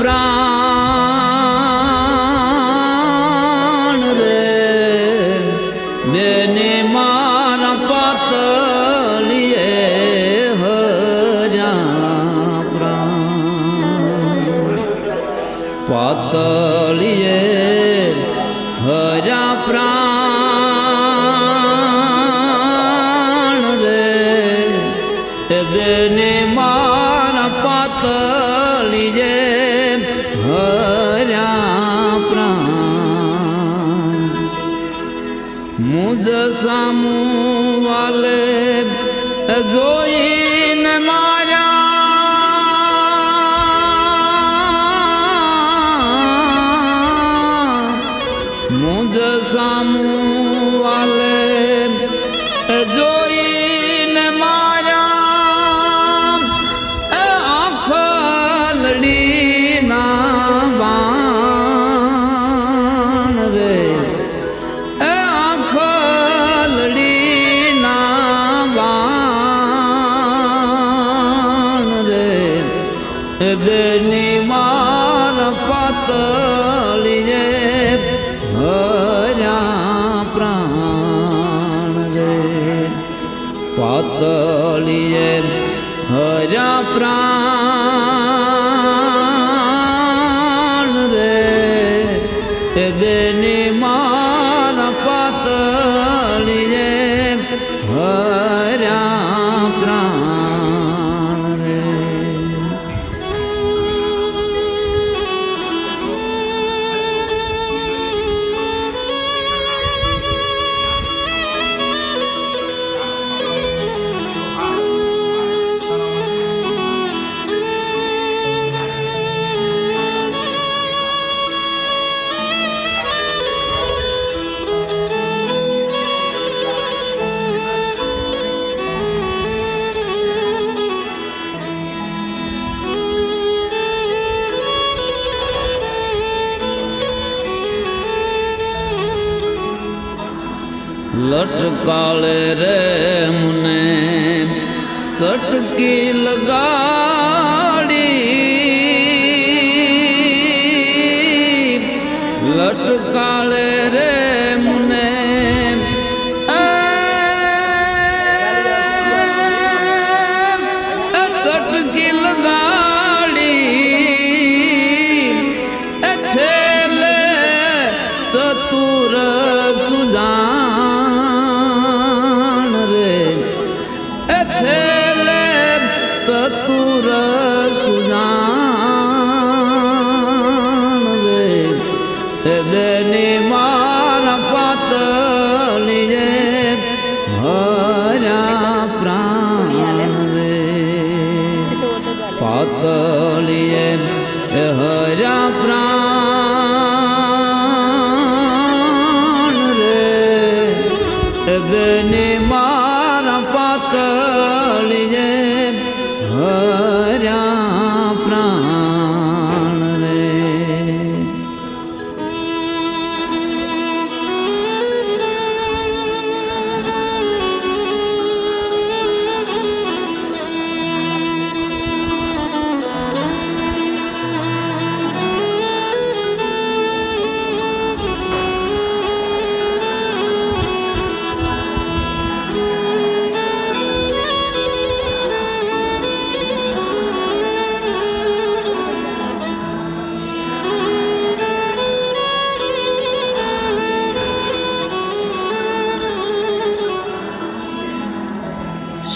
પ્રાણ રે. બેને મારા પાતળીએ હર્યા પ્રાણ. પાતળીએ હર્યા પ્રાણ.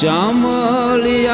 Somali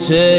to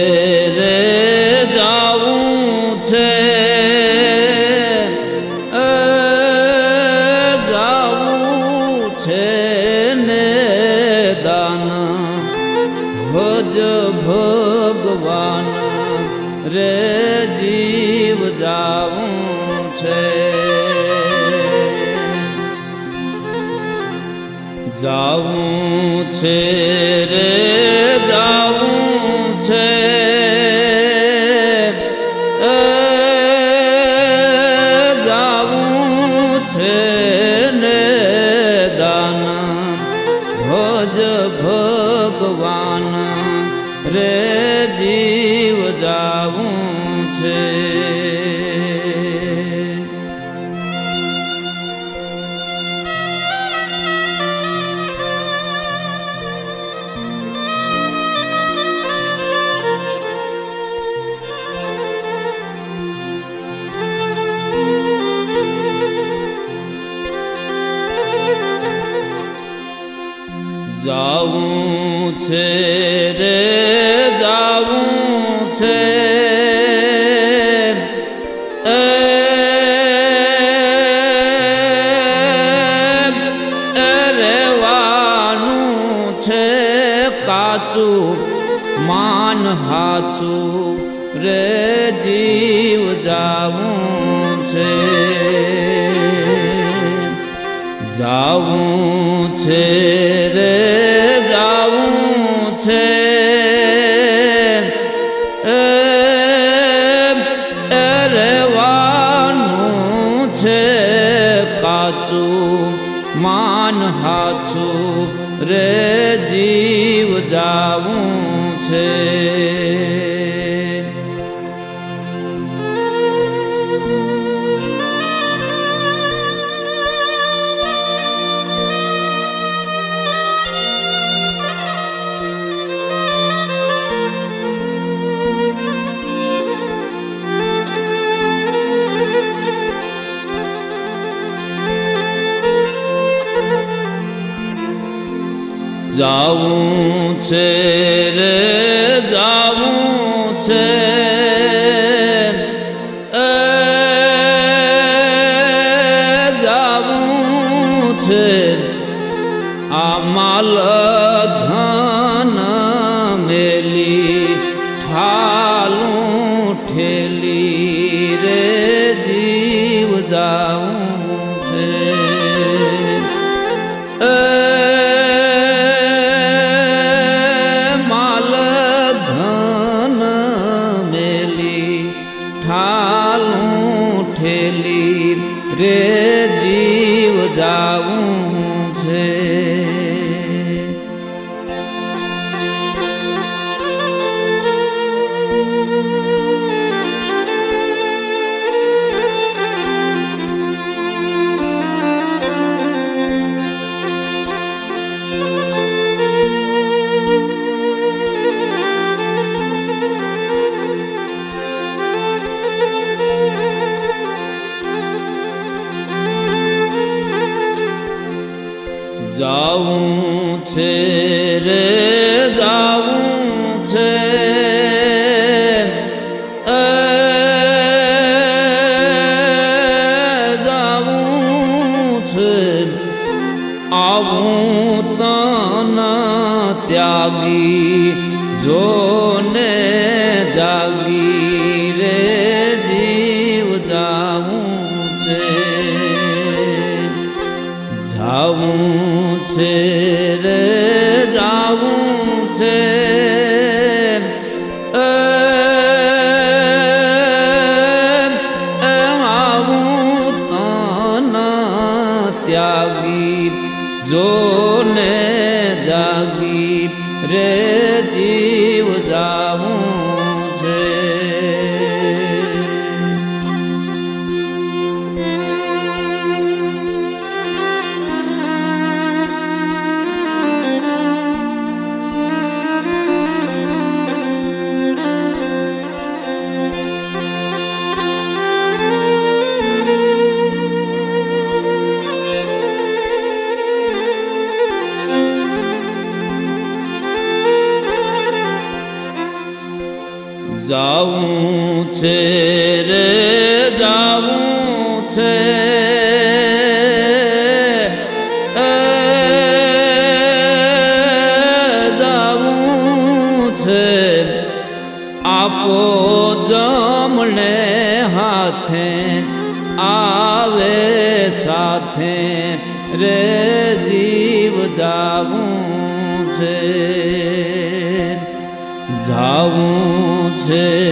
જાવું છે. જાવું છે રે જાવું છે. રે જીવ જાવું છે. આવું તાના ત્યાગી માથે રે જીવ જાવું છે. જાવું છે.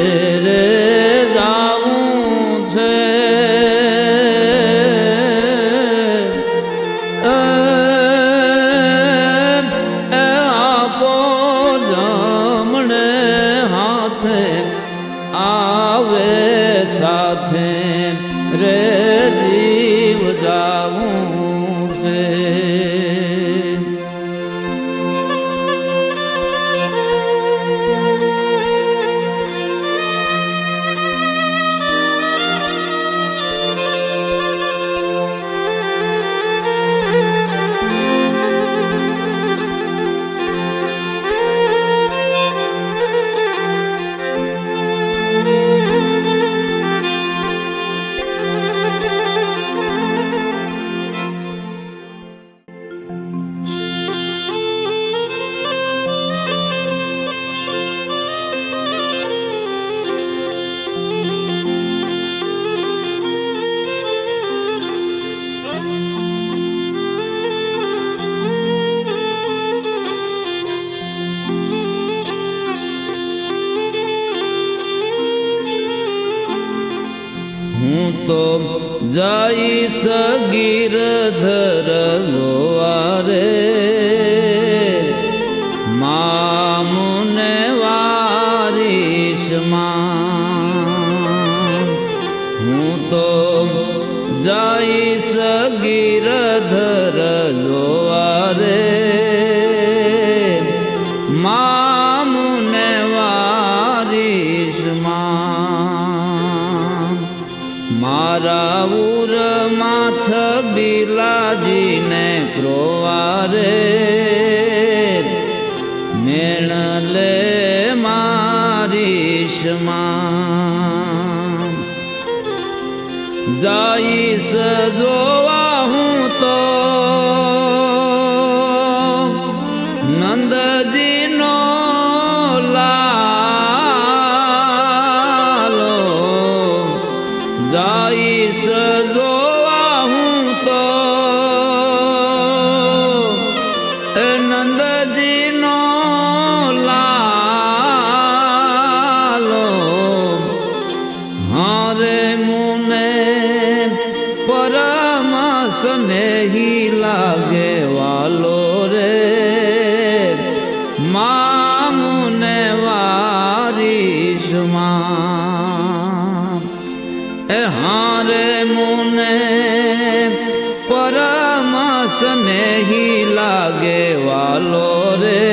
પરમ સ્નેહી લાગે વાલો રે.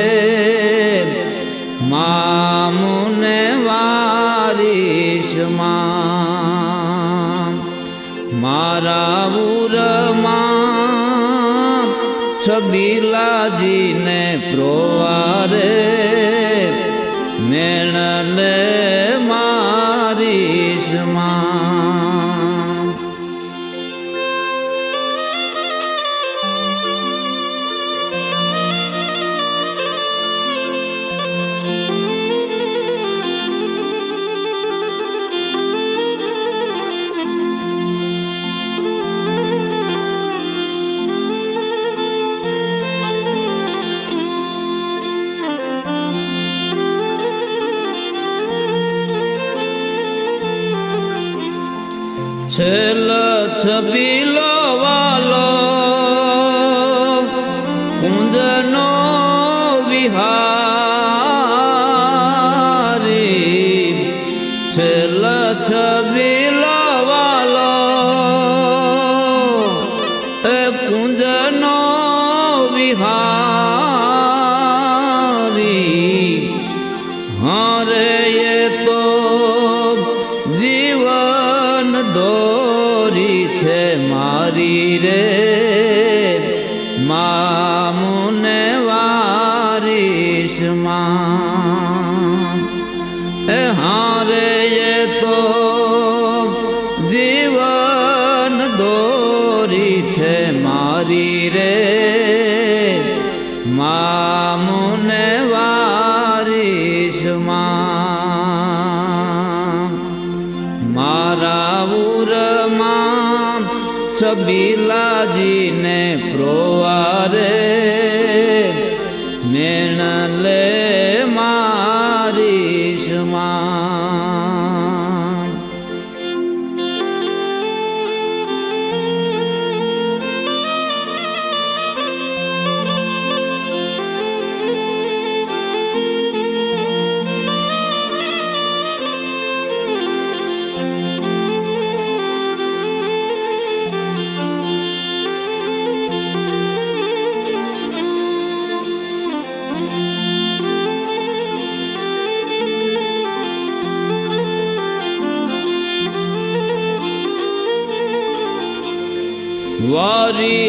મામુને વારીશમાં મારા છેલ્લો છબીલો વા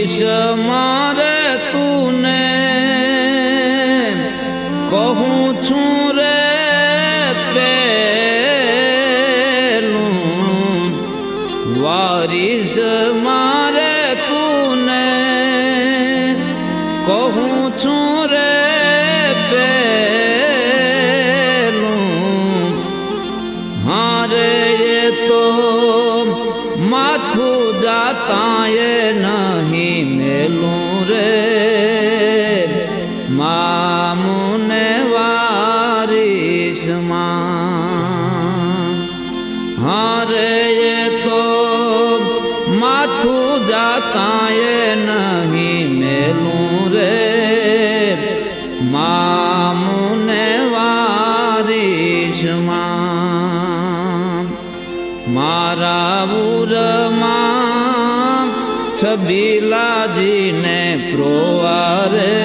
પૂછ મારે તુને કહું છું રે પેલું. વારીશ મારે તુને કહું প্রয়ারে